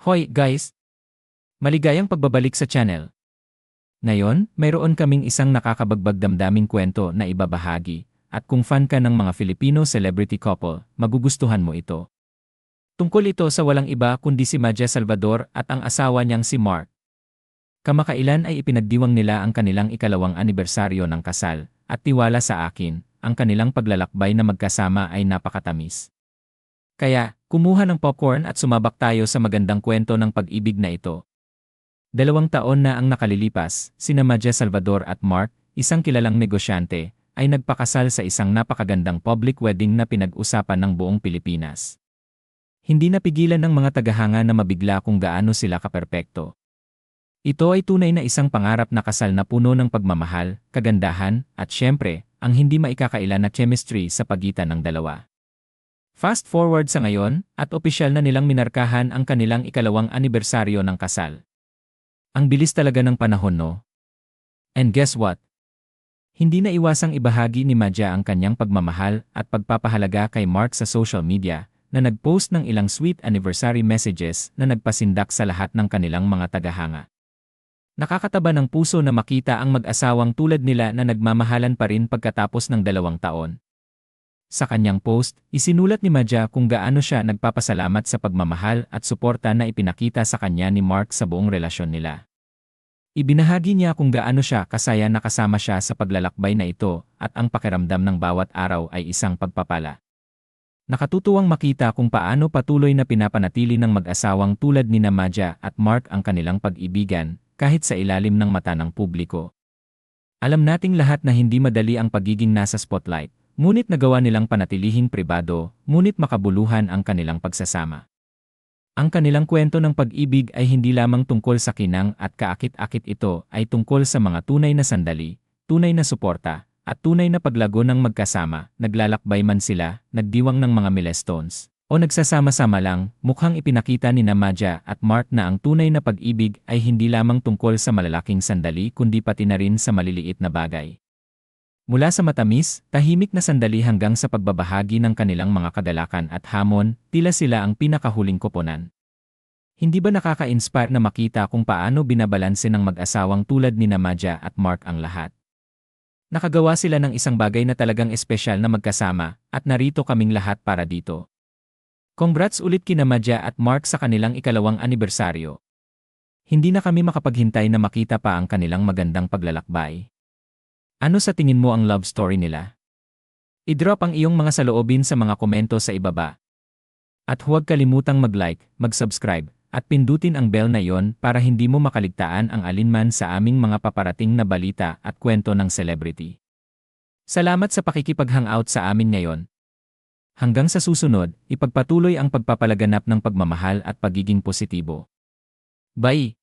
Hoy guys! Maligayang pagbabalik sa channel. Ngayon, mayroon kaming isang nakakabagbag damdaming kwento na ibabahagi, at kung fan ka ng mga Filipino celebrity couple, magugustuhan mo ito. Tungkol ito sa walang iba kundi si Maja Salvador at ang asawa niyang si Mark. Kamakailan ay ipinagdiwang nila ang kanilang ikalawang anibersaryo ng kasal, at tiwala sa akin, ang kanilang paglalakbay na magkasama ay napakatamis. Kaya, kumuha ng popcorn at sumabak tayo sa magandang kwento ng pag-ibig na ito. Dalawang taon na ang nakalilipas, sina Maja Salvador at Mark, isang kilalang negosyante, ay nagpakasal sa isang napakagandang public wedding na pinag-usapan ng buong Pilipinas. Hindi napigilan ng mga tagahanga na mabigla kung gaano sila kaperpekto. Ito ay tunay na isang pangarap na kasal na puno ng pagmamahal, kagandahan, at syempre, ang hindi maikakaila na chemistry sa pagitan ng dalawa. Fast forward sa ngayon, at opisyal na nilang minarkahan ang kanilang ikalawang anibersaryo ng kasal. Ang bilis talaga ng panahon no? And guess what? Hindi na iwasang ibahagi ni Madja ang kanyang pagmamahal at pagpapahalaga kay Mark sa social media na nagpost ng ilang sweet anniversary messages na nagpasindak sa lahat ng kanilang mga tagahanga. Nakakataba ng puso na makita ang mag-asawang tulad nila na nagmamahalan pa rin pagkatapos ng dalawang taon. Sa kanyang post, isinulat ni Madja kung gaano siya nagpapasalamat sa pagmamahal at suporta na ipinakita sa kanya ni Mark sa buong relasyon nila. Ibinahagi niya kung gaano siya kasaya nakasama siya sa paglalakbay na ito at ang pakiramdam ng bawat araw ay isang pagpapala. Nakatutuwang makita kung paano patuloy na pinapanatili ng mag-asawang tulad ni Namadja at Mark ang kanilang pag-ibigan kahit sa ilalim ng mata ng publiko. Alam nating lahat na hindi madali ang pagiging nasa spotlight, ngunit nagawa nilang panatilihing pribado, ngunit makabuluhan ang kanilang pagsasama. Ang kanilang kwento ng pag-ibig ay hindi lamang tungkol sa kinang at kaakit-akit ito ay tungkol sa mga tunay na sandali, tunay na suporta, at tunay na paglago ng magkasama, naglalakbay man sila, nagdiwang ng mga milestones, o nagsasama-sama lang, mukhang ipinakita ni Namadja at Mark na ang tunay na pag-ibig ay hindi lamang tungkol sa malalaking sandali kundi pati na rin sa maliliit na bagay. Mula sa matamis, tahimik na sandali hanggang sa pagbabahagi ng kanilang mga kadalakan at hamon, tila sila ang pinakahuling koponan. Hindi ba nakaka-inspire na makita kung paano binabalanse ng mag-asawang tulad ni Namadja at Mark ang lahat? Nakagawa sila ng isang bagay na talagang espesyal na magkasama, at narito kaming lahat para dito. Congrats ulit kina Madja at Mark sa kanilang ikalawang anibersaryo. Hindi na kami makapaghintay na makita pa ang kanilang magandang paglalakbay. Ano sa tingin mo ang love story nila? I-drop ang iyong mga saloobin sa mga komento sa ibaba. At huwag kalimutang mag-like, mag-subscribe, at pindutin ang bell na yon para hindi mo makaligtaan ang alinman sa aming mga paparating na balita at kwento ng celebrity. Salamat sa pakikipag-hangout sa amin ngayon. Hanggang sa susunod, ipagpatuloy ang pagpapalaganap ng pagmamahal at pagiging positibo. Bye!